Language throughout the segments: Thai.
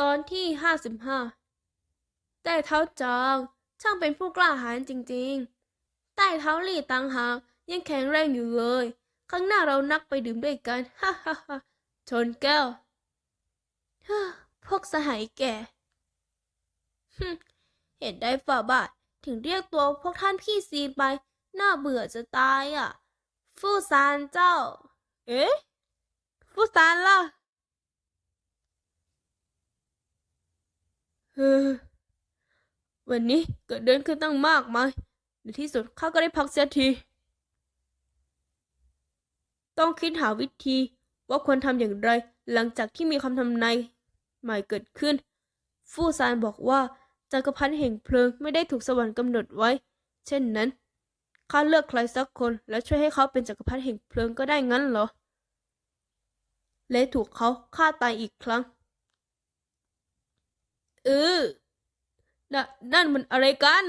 ตอนที่ห้าสิบห้าใต้เท้าจางช่างเป็นผู้กล้าหาญจริงๆใต้เท้าลี่ตังหากยังแข็งแรงอยู่เลย ข้างหน้าเรานักไปดื่มด้วยกัน ฮ่าฮ่าฮ่าชนแก้วฮ่าพวกสหายแก่ เห็นได้ฝ่าบาทถึงเรียกตัวพวกท่านพี่ซีไป น่าเบื่อจะตายอะ ฟู่ซานเจ้า เอ๊ะ ฟู่ซานล่ะ เฮ้อ วันนี้เกิดเดินขึ้นตั้งมากมายในที่สุดข้าก็ได้พักเสียที ต้องคิดหาวิธีว่าควรทำอย่างไร หลังจากที่มีคำทำนายใหม่เกิดขึ้น ฟู่ซานบอกว่าจักรพรรดิแห่งเพลิงไม่ได้ถูกสวรรค์กำหนดไว้ เช่นนั้นข้าเลือกใครสักคนแล้วช่วยให้เขาเป็นจักรพรรดิแห่งเพลิงก็ได้งั้นเหรอ และถูกเขาฆ่าตายอีกครั้ง เออน่ะนั่นมันอะไรกัน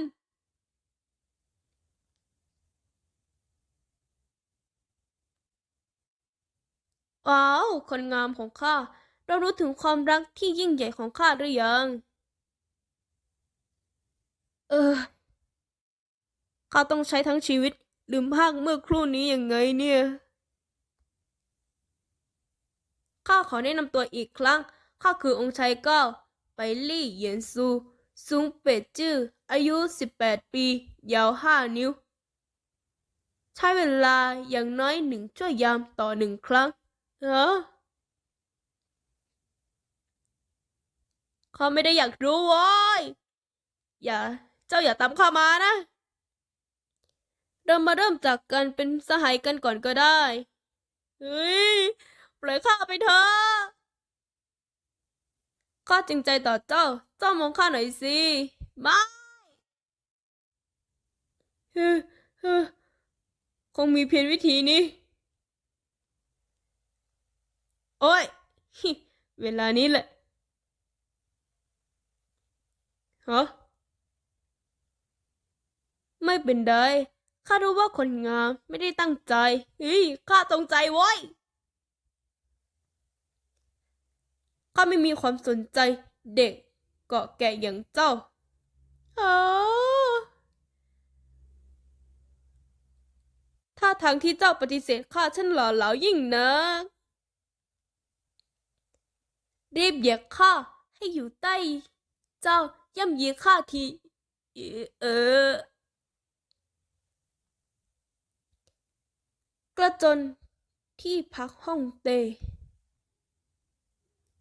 ว้าว คนงามของข้า เรารู้ถึงความรักที่ยิ่งใหญ่ของข้าหรือยัง เออ ข้าต้องใช้ทั้งชีวิต ลืมภาคเมื่อครู่นี้ยังไงเนี่ย ข้าขอแนะนำตัวอีกครั้ง ข้าคือองค์ชายเก้า ไปลี่เหยียนซู ซุงเป็ดจื้อ อายุ 18 ปี ยาว 5 นิ้ว ใช้เวลาอย่างน้อยหนึ่งชั่วยามต่อหนึ่งครั้งเหรอข้าไม่ได้อยากรู้โว้ย อย่า เจ้าอย่าตามข้ามานะ เรามาเริ่มจากกันเป็นสหายกันก่อนก็ได้ เฮ้ย ปล่อยข้าไปเถอะ ข้าจริงใจต่อเจ้า เจ้ามองข้าหน่อยสิไม่ฮึฮึคงมีเพียงวิธีนี้ โอ้ย เวลานี้แหละฮะไม่เป็นไรข้ารู้ว่าคนงามไม่ได้ตั้งใจเฮ้ยข้าจงใจไว้ ข้าไม่มีความสนใจเด็กเกาะแก่อย่างเจ้าอถ้าทางที่เจ้าปฏิเสธข้าฉันหล่อเหลายิ่งนะรีบเหยียบข้าให้อยู่ใต้ เจ้าย่ำยีข้าที เออ กระจนที่พักห้องเต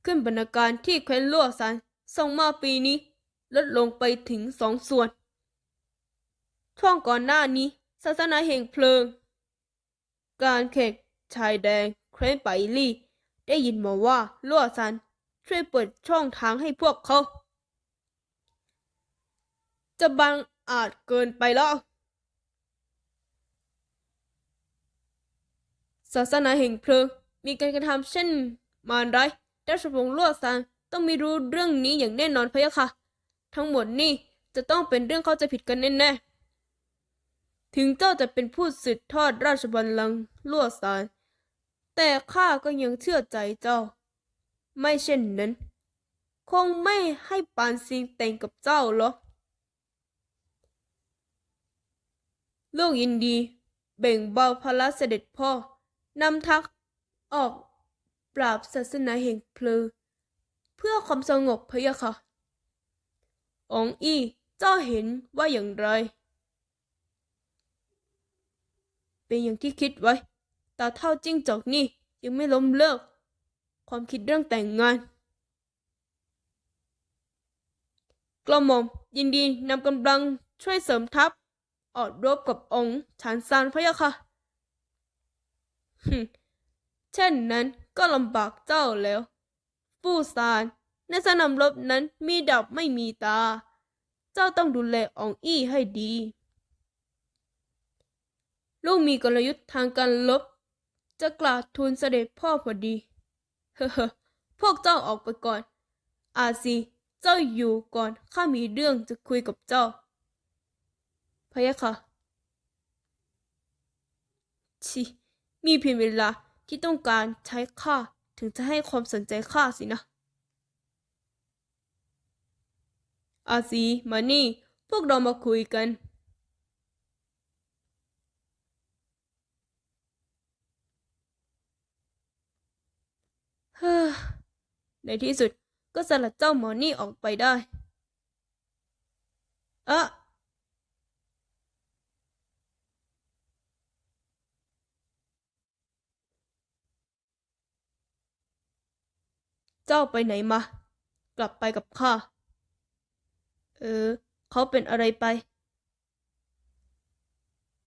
ขึ้นบรรณาการที่แคว้นลัวซันส่งมาปีนี้ ลดลงไปถึงสองส่วน ช่วงก่อนหน้านี้ ศาสนาแห่งเพลิง การแขกชายแดงแคว้นไปลี่ ได้ยินมาว่าลัวซันช่วยเปิดช่องทางให้พวกเขา จะบังอาจเกินไปแล้ว ศาสนาแห่งเพลิงมีการกระทำเช่นมารร้าย ราชวงศ์ลั่วซานต้องมีรู้เรื่องนี้อย่างแน่นอนพะยะค่ะ ทั้งหมดนี่จะต้องเป็นเรื่องเข้าใจผิดกันแน่ๆ ถึงเจ้าจะเป็นผู้สืบทอดราชบัลลังก์ลั่วซาน แต่ข้าก็ยังเชื่อใจเจ้า ไม่เช่นนั้น คงไม่ให้ปานซิงแต่งกับเจ้าหรอกลูกยินดี เบ่งเบาภาระเสด็จพ่อนำทักออก ปราบศาสนาแห่งเพลิงเพื่อความสงบพะยะค่ะ องอีเจ้าเห็นว่าอย่างไร เป็นอย่างที่คิดไว้ ตาเท่าจิ้งจอกนี่ยังไม่ล้มเลิก ความคิดเรื่องแต่งงาน กระหม่อมยินดีนำกำลังช่วยเสริมทัพ ออกรบกับองค์ชานซานพะยะค่ะฮึเช่นนั้น ก็ลำบากเจ้าแล้ว ฟู่ซาน ในสนามรบนั้นมีดาบไม่มีตา เจ้าต้องดูแลอองอี้ให้ดี ลูกมีกลยุทธ์ทางการลบจะกราบทูลเสด็จพ่อพอดี เฮ้อพวกเจ้าออกไปก่อน อาซี เจ้าอยู่ก่อนข้ามีเรื่องจะคุยกับเจ้าพะยะค่ะ ชิ มีเพียงเวลา ที่ต้องการใช้ข้าถึงจะให้ความสนใจข้าสินะ อาซีมานี่ พวกเรามาคุยกัน เฮ้อ ในที่สุดก็สลัดเจ้าหมอนี่ออกไปได้ เอะ เจ้าไปไหนมา กลับไปกับข้า เออ เขาเป็นอะไรไป